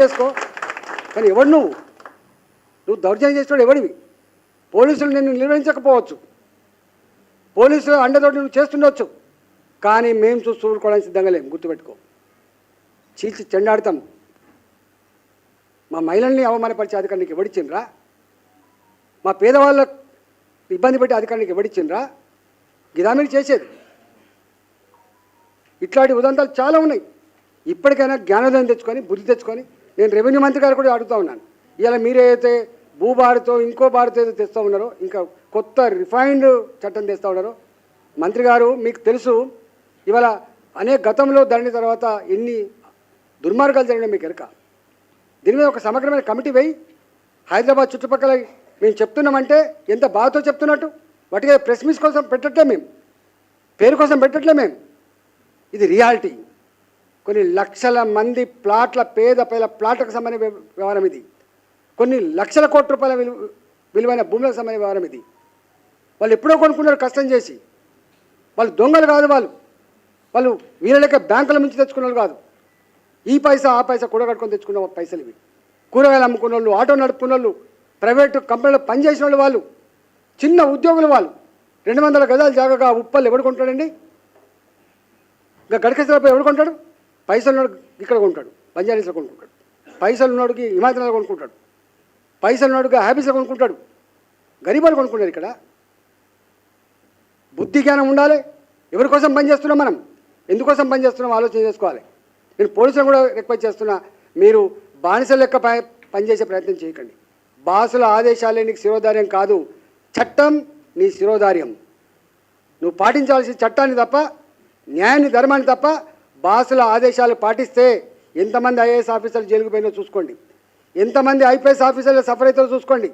చేసుకో. కానీ ఎవడు నువ్వు? నువ్వు దౌర్జన్యం చేసేవాడు ఎవడివి? పోలీసులు నిన్ను నిర్వహించకపోవచ్చు. పోలీసులు అండతోటి నువ్వు చేస్తుండొచ్చు. కానీ మేము చూసి చూడుకోవడానికి సిద్ధంగా లేము గుర్తుపెట్టుకో. చీల్చి చెండాడతాం. మా మహిళల్ని అవమానపరిచే అధికారం నీకు ఎవడిచ్చిండ్రా? మా పేదవాళ్ళ ఇబ్బంది పెట్టే అధికారం నీకు ఎవడిచ్చిండ్రా? గిదా చేసేది. ఇట్లాంటి ఉదంతాలు చాలా ఉన్నాయి. ఇప్పటికైనా జ్ఞానోదయం తెచ్చుకొని బుద్ధి తెచ్చుకొని నేను రెవెన్యూ మంత్రి గారు కూడా అడుగుతా ఉన్నాను. ఇలా మీరైతే భూభారతో ఇంకో భారత ఏదో తెస్తూ ఉన్నారో ఇంకా కొత్త రిఫైన్డ్ చట్టం తెస్తూ ఉన్నారో మంత్రి గారు మీకు తెలుసు ఇవాళ అనేక గతంలో ధరణి తర్వాత ఎన్ని దుర్మార్గాలు జరిగినాయి మీకు ఎరక దీని మీద ఒక సమగ్రమైన కమిటీ వేయి. హైదరాబాద్ చుట్టుపక్కల మేము చెప్తున్నామంటే ఎంత బాధతో చెప్తున్నట్టు? వాటికే ప్రెస్ మీస్ కోసం పెట్టట్లే మేము. పేరు కోసం పెట్టట్లే మేము. ఇది రియాలిటీ. కొన్ని లక్షల మంది ప్లాట్ల పేద పేద ప్లాట్లకు సంబంధించిన వ్య- వ్యవహారం ఇది. కొన్ని లక్షల కోట్ల రూపాయల విలువ విలువైన భూములకు సంబంధించిన వ్యవహారం ఇది. వాళ్ళు ఎప్పుడో కొనుక్కున్నారు కష్టం చేసి. వాళ్ళు దొంగలు కాదు వాళ్ళు. వాళ్ళు వీళ్ళ లెక్క బ్యాంకుల నుంచి తెచ్చుకున్నారు కాదు. ఈ పైసా ఆ పైసా కూడగట్టుకొని తెచ్చుకున్న పైసలు ఇవి. కూరగాయలు అమ్ముకున్న వాళ్ళు ఆటో నడుపుకున్న వాళ్ళు ప్రైవేటు కంపెనీలో పనిచేసిన వాళ్ళు వాళ్ళు చిన్న ఉద్యోగులు వాళ్ళు. రెండు వందల గజాలు జాగగా ఉప్పలు ఎవడు కొంటాడండి? ఇంకా గడకేశ్వరపై ఎవడు కొంటాడు? పైసలు ఉన్నాడు ఇక్కడ కొంటాడు బంజారీస్లో కొనుక్కుంటాడు పైసలు ఉన్నోడికి హిమాచల్లో కొనుక్కుంటాడు. పైసలు ఉన్నోడికి హ్యాబీస్లో కొనుక్కుంటాడు. గరీబాలు కొనుక్కుంటారు ఇక్కడ. బుద్ధి జ్ఞానం ఉండాలి. ఎవరి కోసం పని చేస్తున్నాం మనం? ఎందుకోసం పని చేస్తున్నాం? ఆలోచన చేసుకోవాలి. నేను పోలీసులు కూడా రిక్వెస్ట్ చేస్తున్నా మీరు బానిస లెక్క పనిచేసే ప్రయత్నం చేయకండి. బాసుల ఆదేశాలే నీకు శిరోధార్యం కాదు. చట్టం నీ శిరోధార్యం. నువ్వు పాటించాల్సిన చట్టాన్ని తప్ప న్యాయాన్ని ధర్మాన్ని తప్ప బాసుల ఆదేశాలు పాటిస్తే ఎంతమంది ఐఏఎస్ ఆఫీసర్లు జైలుకు చూసుకోండి. ఎంతమంది ఐపీఎస్ ఆఫీసర్లు సఫర్ అవుతారో చూసుకోండి.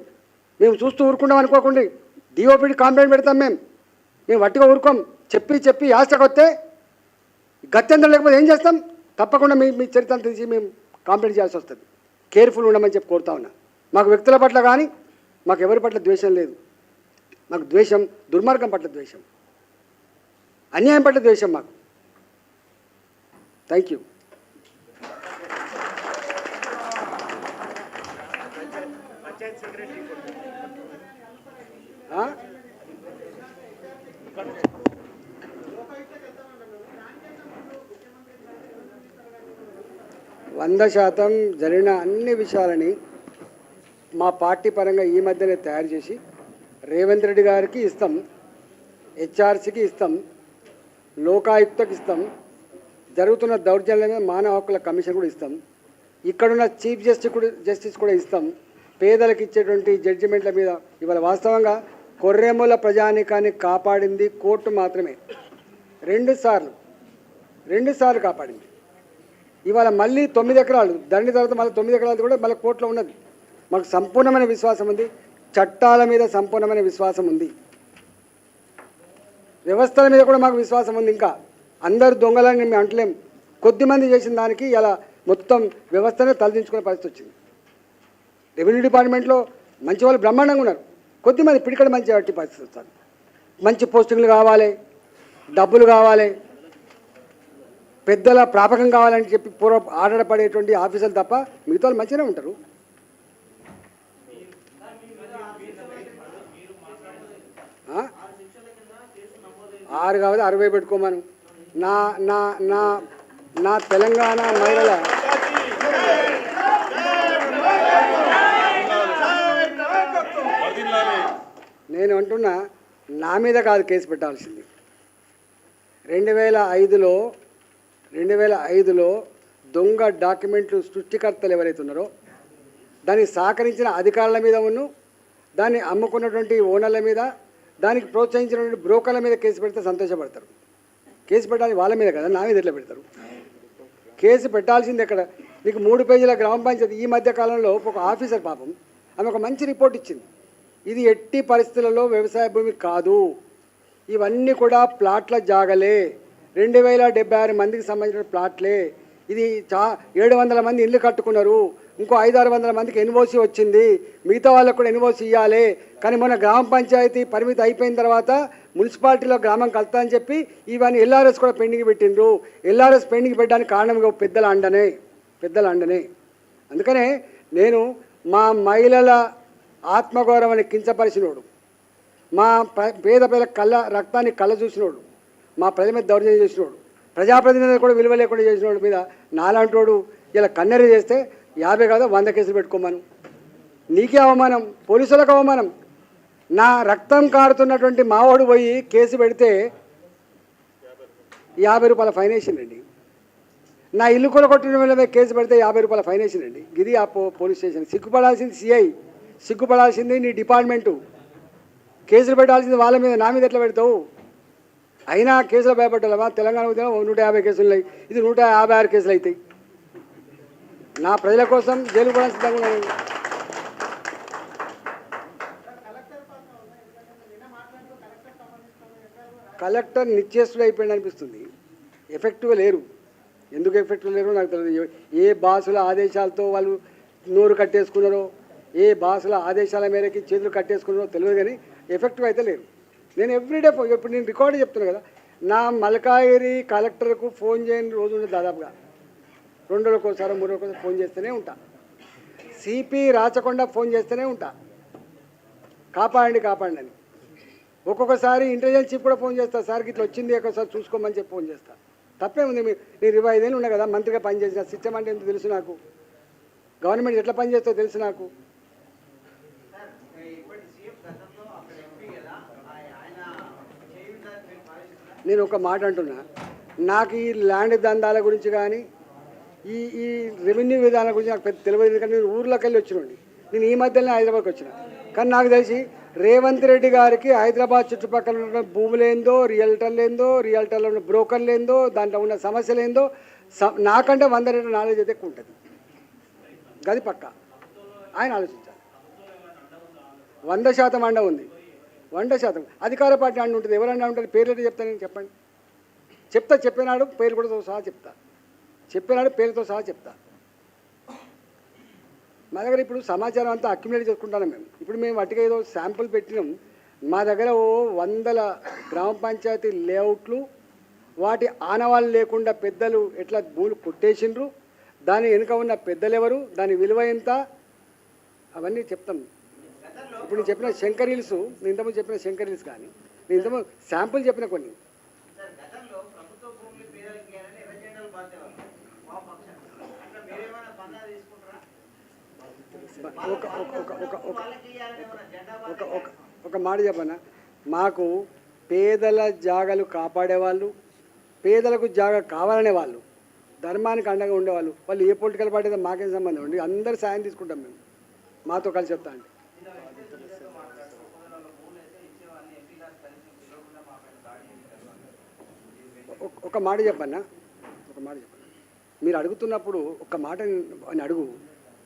మేము చూస్తూ ఊరుకుంటాం అనుకోకండి. డిఓపిడి కాంప్లైంట్ పెడతాం మేము మేము వట్టిగా ఊరుకోం. చెప్పి చెప్పి యాస్టకు వస్తే గత్యంతరం లేకపోతే ఏం చేస్తాం? తప్పకుండా మీ మీ చరిత్రను తీసి మేము కాంప్లైంట్ చేయాల్సి వస్తుంది. కేర్ఫుల్ ఉండమని చెప్పి కోరుతా ఉన్నా. మాకు వ్యక్తుల పట్ల కానీ మాకు ఎవరి పట్ల ద్వేషం లేదు. మాకు ద్వేషం దుర్మార్గం పట్ల ద్వేషం. అన్యాయం పట్ల ద్వేషం మాకు. థ్యాంక్ యూ వంద శాతం జరిగిన అన్ని విషయాలని మా పార్టీ పరంగా ఈ మధ్యనే తయారు చేసి రేవంత్ రెడ్డి గారికి ఇస్తాం హెచ్ఆర్సీకి ఇస్తాం లోకాయుక్తకి ఇస్తాం జరుగుతున్న దౌర్జన్యమే మానవ హక్కుల కమిషన్ కూడా ఇస్తాం. ఇక్కడున్న చీఫ్ జస్టిస్ కూడా జస్టిస్ కూడా ఇస్తాం. పేదలకు ఇచ్చేటువంటి జడ్జిమెంట్ల మీద ఇవాళ వాస్తవంగా కొర్రెముల ప్రజానికాన్ని కాపాడింది కోర్టు మాత్రమే. రెండు సార్లు రెండు సార్లు కాపాడింది. ఇవాళ మళ్ళీ తొమ్మిది ఎకరాలు దండి తర్వాత మళ్ళీ తొమ్మిది ఎకరాలు కూడా మళ్ళీ కోర్టులో ఉన్నది. మాకు సంపూర్ణమైన విశ్వాసం ఉంది. చట్టాల మీద సంపూర్ణమైన విశ్వాసం ఉంది. వ్యవస్థల మీద కూడా మాకు విశ్వాసం ఉంది ఇంకా. అందరు దొంగలని మేము అంటలేం. కొద్దిమంది చేసిన దానికి ఇలా మొత్తం వ్యవస్థనే తలదించుకునే పరిస్థితి వచ్చింది. రెవెన్యూ డిపార్ట్మెంట్లో మంచి వాళ్ళు బ్రహ్మాండంగా ఉన్నారు. కొద్దిమంది పిడికడ మంచి అట్టి పరిస్థితి వస్తారు మంచి పోస్టింగ్లు కావాలి డబ్బులు కావాలి పెద్దల ప్రాపకం కావాలని చెప్పి పూర్వ ఆడపడేటువంటి ఆఫీసర్లు తప్ప మిగతా వాళ్ళు మంచిగానే ఉంటారు. ఆరు కావాలి అరవై పెట్టుకోమను. నా నా నా నా తెలంగాణ మహిళల నేను అంటున్నా నా మీద కాదు కేసు పెట్టాల్సింది. రెండు వేల ఐదులో రెండు వేల ఐదులో దొంగ డాక్యుమెంట్లు సృష్టికర్తలు ఎవరైతే ఉన్నారో దాన్ని సహకరించిన అధికారుల మీద ఉన్ను దాన్ని అమ్ముకున్నటువంటి ఓనర్ల మీద దానికి ప్రోత్సహించినటువంటి బ్రోకర్ల మీద కేసు పెడితే సంతోషపడతారు. కేసు పెట్టాలి వాళ్ళ మీద కదా నా మీద ఎట్లా పెడతారు? కేసు పెట్టాల్సింది ఎక్కడ? నీకు మూడు పేజీల గ్రామ పంచాయతీ ఈ మధ్య కాలంలో ఒక ఆఫీసర్ పాపం ఆమె ఒక మంచి రిపోర్ట్ ఇచ్చింది. ఇది ఎట్టి పరిస్థితులలో వ్యవసాయ భూమి కాదు. ఇవన్నీ కూడా ప్లాట్ల జాగలే. రెండు వేల డెబ్బై ఆరు మందికి సంబంధించిన ప్లాట్లే. ఇది చా ఏడు వందల మంది ఇల్లు కట్టుకున్నారు. ఇంకో ఐదు ఆరు వందల మందికి ఎన్ఓసి వచ్చింది. మిగతా వాళ్ళకు కూడా ఎన్ఓసి ఇవ్వాలి కానీ మొన్న గ్రామ పంచాయతీ పరిమితి అయిపోయిన తర్వాత మున్సిపాలిటీలో గ్రామం కలుతా అని చెప్పి ఇవన్నీ ఎల్ఆర్ఎస్ కూడా పెండింగ్ పెట్టిండ్రు. ఎల్ఆర్ఎస్ పెండింగ్ పెట్టడానికి కారణం పెద్దల అండనే పెద్దల అండనే. అందుకనే నేను మా మహిళల ఆత్మగౌరవాన్ని కించపరిచినోడు. మా పేద పేద కళ్ళ రక్తాన్ని కళ్ళ చూసినోడు. మా ప్రజల మీద దౌర్జన్యం చేసినోడు. ప్రజాప్రతినిధులు కూడా విలువ లేకుండా చేసినోడు మీద నాలాంటోడు. ఇలా కన్నెర చేస్తే యాభై కాదు వంద కేసులు పెట్టుకోమను. నీకే అవమానం పోలీసులకు అవమానం. నా రక్తం కారుతున్నటువంటి మావాడు పోయి కేసు పెడితే యాభై రూపాయల ఫైన్ వేసిండండి నా ఇల్లు కొలగొట్టిన మీద కేసు పెడితే యాభై రూపాయల ఫైన్ వేసిండండి ఇది ఆ పోలీస్ స్టేషన్. సిగ్గుపడాల్సింది సిఐ సిగ్గుపడాల్సింది నీ డిపార్ట్మెంటు. కేసులు పెట్టాల్సింది వాళ్ళ మీద నా మీద ఎట్లా పెడతావు? అయినా కేసులు భయపడ్డావా? తెలంగాణ ఉద్యమం నూట యాభై కేసులు ఉన్నాయి. ఇది నూట యాభై ఆరు కేసులు అవుతాయి నా ప్రజల కోసం జైలు కూడా సిద్ధంగా కలెక్టర్ నిశ్చేష్టుడు అయిపోయింది అనిపిస్తుంది ఎఫెక్టివ్గా లేరు. ఎందుకు ఎఫెక్టివ్ లేరు నాకు తెలియదు. ఏ- బాసుల ఆదేశాలతో వాళ్ళు నోరు కట్టేసుకున్నారో ఏ బాసుల ఆదేశాల మేరకి చేతులు కట్టేసుకున్నారో తెలియదు కానీ ఎఫెక్టివ్ అయితే లేరు. నేను ఎవ్రీడే ఫోన్ ఇప్పుడు నేను రికార్డు చెప్తున్నాను కదా నా మల్కాగిరి కలెక్టర్కు ఫోన్ చేయని రోజు దాదాపుగా. రెండు రోజులకు ఒకసారి మూడు రోజులకు ఒకసారి ఫోన్ చేస్తూనే ఉంటా. సిపి రాచకొండ ఫోన్ చేస్తూనే ఉంటా. కాపాడండి కాపాడండి అని. ఒక్కొక్కసారి ఇంటెలిజెన్స్ చీఫ్ కూడా ఫోన్ చేస్తా సార్ ఇట్లా వచ్చింది ఒకసారి చూసుకోమని చెప్పి ఫోన్ చేస్తా. తప్పే ఉంది మీరు నేను ఇరవై ఐదేళ్ళు ఉన్నా కదా మంత్రిగా పనిచేసిన సిస్టమ్ అంటే ఎందుకు తెలుసు నాకు. గవర్నమెంట్ ఎట్లా పనిచేస్తో తెలుసు నాకు. నేను ఒక మాట అంటున్నా. నాకు ఈ ల్యాండ్ దందాల గురించి కానీ ఈ ఈ రెవెన్యూ విధానం గురించి నాకు పెద్ద తెలియదు ఎందుకంటే నేను ఊర్లోకి వెళ్ళి వచ్చినండి నేను ఈ మధ్యలోనే హైదరాబాద్కి వచ్చిన. కానీ నాకు తెలిసి రేవంత్ రెడ్డి గారికి హైదరాబాద్ చుట్టుపక్కల ఉన్న భూములేందో రియల్టర్లు ఏందో రియల్టర్లో ఉన్న బ్రోకర్లు ఏందో దాంట్లో ఉన్న సమస్యలు ఏందో స- నాకంటే వంద రెండు నాలెడ్జ్ అయితే ఎక్కువ ఉంటుంది. గది పక్క. ఆయన ఆలోచించాలి. వంద శాతం అండ ఉంది. వంద శాతం. అధికార పార్టీ అండ ఉంటుంది. ఎవరన్నా ఉంటుంది? పేర్లు ఎట్లా చెప్తాను నేను చెప్పండి. చెప్తా చెప్పినాడు పేరు కూడా సహా చెప్తా. చెప్పినాడు పేరుతో సహా చెప్తా. మా దగ్గర ఇప్పుడు సమాచారం అంతా అక్యుమిలేట్ చేసుకుంటాను మేము. ఇప్పుడు మేము వాటికి ఏదో శాంపుల్ పెట్టినాం. మా దగ్గర ఓ వందల గ్రామ పంచాయతీ లేఅవుట్లు వాటి ఆనవాళ్ళు లేకుండా పెద్దలు ఎట్లా భూములు కొట్టేసిండ్రు దాని వెనుక ఉన్న పెద్దలు ఎవరు దాని విలువ ఎంత అవన్నీ చెప్తాం. ఇప్పుడు నేను చెప్పిన శంకర్ హిల్స్ నేను ఇంతకుముందు చెప్పిన శంకర్ హిల్స్ కానీ నేను ఇంతకుముందు శాంపుల్ చెప్పిన కొన్ని సార్ గతంలో ప్రభుత్వ భూములు పేదలకు ఇవ్వాలని ఎర్ర జెండాలు బాధేవాళ్ళు మా పక్షాన అట్లా మీరేమైనా పందా తీసుకుంటారా ఒక ఒక ఒక ఒక ఒక ఒక ఒక ఒక మాట చెప్పనా? మాకు పేదల జాగలు కాపాడేవాళ్ళు పేదలకు జాగా కావాలనే వాళ్ళు ధర్మానికి అండగా ఉండేవాళ్ళు వాళ్ళు ఏ పొలిటికల్ పార్టీ అయితే మాకేం సంబంధం ఉండి అందరు సాయం తీసుకుంటాం మేము. మాతో కలిసి చెప్తా అండి ఒక- ఒక మాట చెప్పన్నా ఒక మాట చెప్పన్నా మీరు అడుగుతున్నప్పుడు ఒక మాట అని అడుగు.